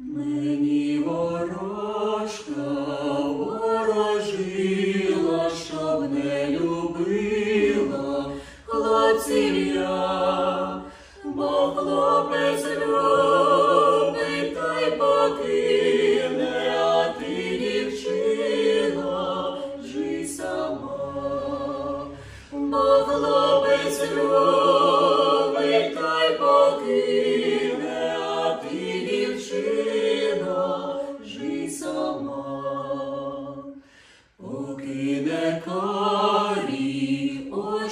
Мені ворожка ворожила, щоб не любила хлопців я, бо хлопець та й покине, ти, дівчина, жий сама. Бо хлопець любить та й покине,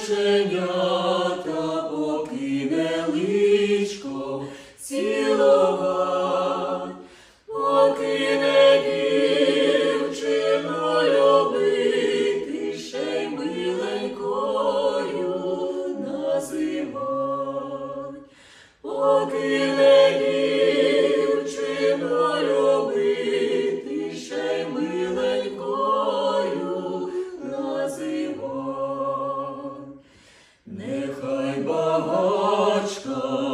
оченята, покине личко цілувати, покине дівчину любити, ще й миленькою називать. Покине go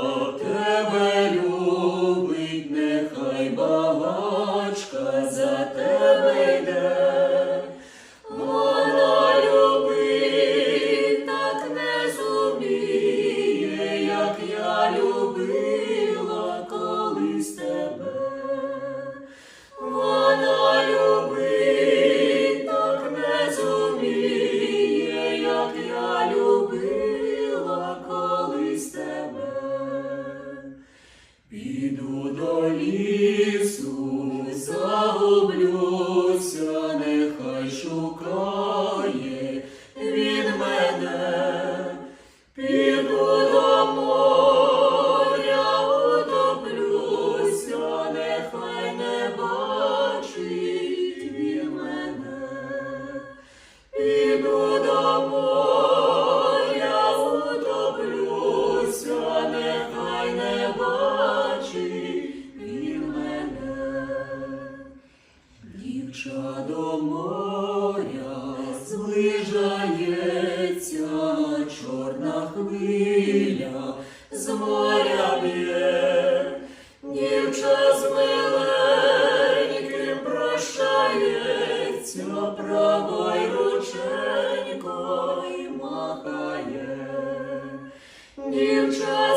Піду до лісу, загублюся, нехай шукає Дівча до моря зближається, чорна хвиля з моря б'є, дівча з миленьким прощається, правой рученькою махає. Дівча